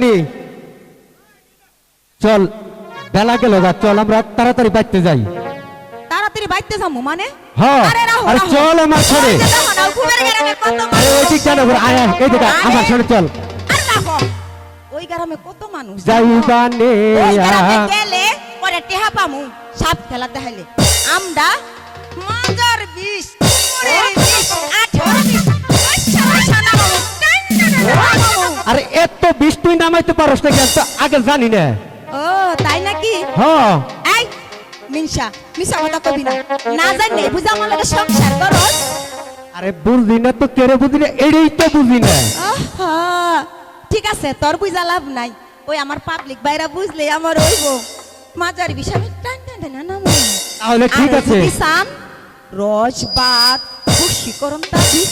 বাইদানি চল বেলা গেল গা চল আমরা তাড়াতাড়ি বাইতে যাই। তাড়াতাড়ি বাইতে যাব মানে? হ্যাঁ আরে। চল আমার যে না, আরে মানুষ। ওই দিক আয় এই দিকে আমার চল। ওই গ্রামে কত মানুষ? ওই গ্রামে গেলে পরে টেহা পামু সাপ খেলা দেখাইলে। আমরা মাজার বিষ নামাইতে পারস না কেন আগে জানি না। ও তাই নাকি? হ্যাঁ এই মিনসা মিশা কথা কবি না। না জানি বুঝা আমার লগে সংসার করস আরে বুঝলি না তো কেড়ে বুঝলি না? এটাই তো বুঝলি না। ঠিক আছে তোর বুঝা লাভ নাই। ওই আমার পাবলিক বাইরা বুঝলে আমার ওইব মাজার বিষয় টান টান টান নামাবো তাহলে ঠিক আছে। সাম রস বাত খুশি করম তাবি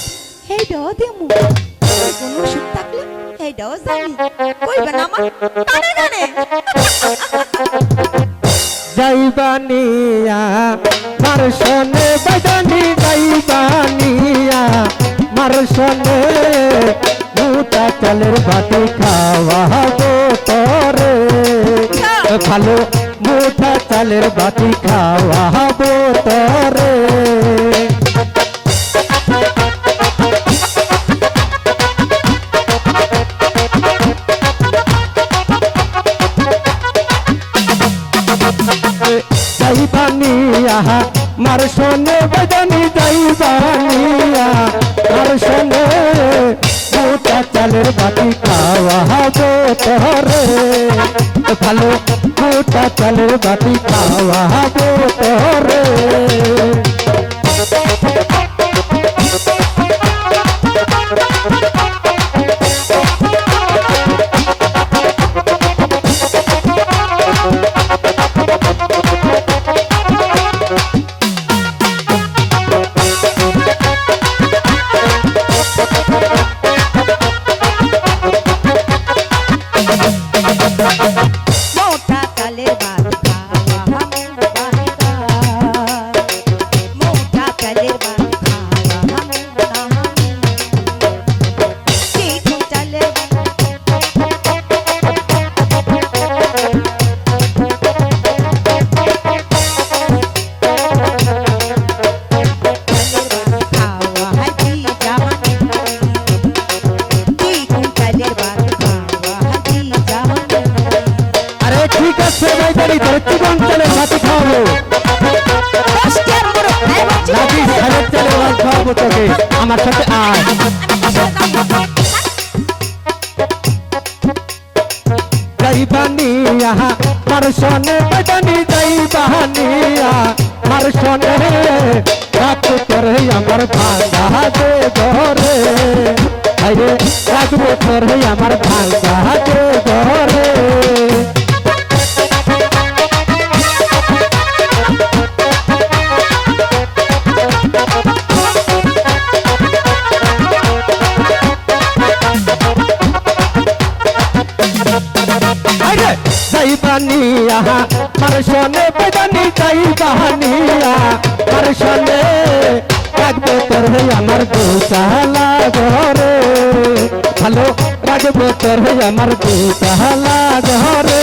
হেইডাও দেমু কোন ওষুধ হেইডাও জানি কইবে না আমার কানে কানে। যাইবানিয়া মার সনে বাইদানি যাইবানিয়া মার সনে মুটা চালের বাটি খাওয়াবো তোরে। ভালো মুঠা চালের বাটি খাওয়াবো মার সনে বাইদানি যাইবানিয়া মার সনে মুটা চালের বাটি খাওয়া হবে তোরে। ভালো মুটা চালের বাটি খাওয়া হবে তোরে। খাওয়াবো তোকে, আমার সাথে আয়। যাইবানিয়া মার সনে তোরে আমার ভাঙা দে ঘরে। আরে রাখব তোরে আমার ভাঙা যাইবানিয়া মার সনে বাইদানি যাইবানিয়া মার সনে রাখব তোরে আমার দুচালা ঘরে ভালো রাখব তোরে আমার দুচালা ঘরে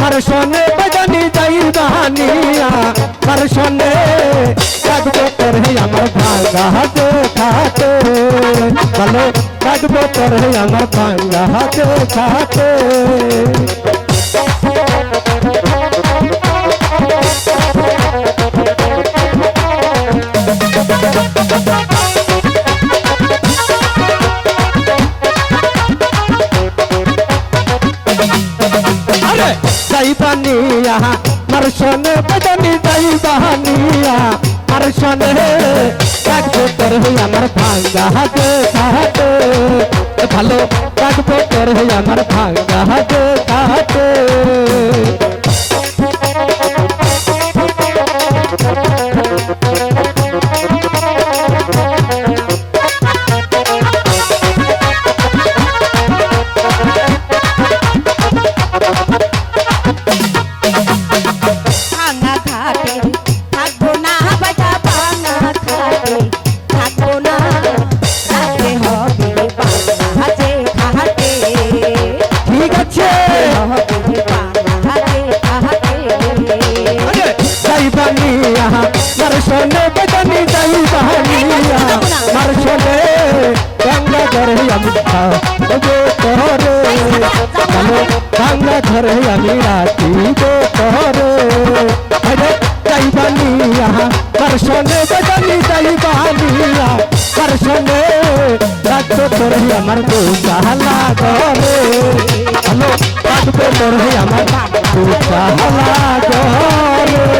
তোর না। সাথে একটু চালে ভাত খাওয়া হিবি মোহরে একটু চালে ভাত খাওয়া হিবি মোহরে আরে বাইদানি তোরে আমার ভাঙা হাতে খাতে ভালো রাখব তোরে আমার ভাঙা হাতে খাতে আরে যাইবান বানিয়া মার শোনে বেদনি যাই বানিয়া মার শোনে রাখব তোর হই আমার ভাঙ্গা হাতে হাতে ভালো রাখব তোর হই আমার ভাঙ্গা হাতে হাতে আমি খাব তোরে ভালো গঙ্গা ধরে আমি রাখিব তোরে আরে যাই বানিয়া মার শোনে বেদনি যাই বানিয়া মার শোনে রাখব তোরে আমার গোসালা ঘরে ভালো রাখব তোরে আমার গোসালা ঘরে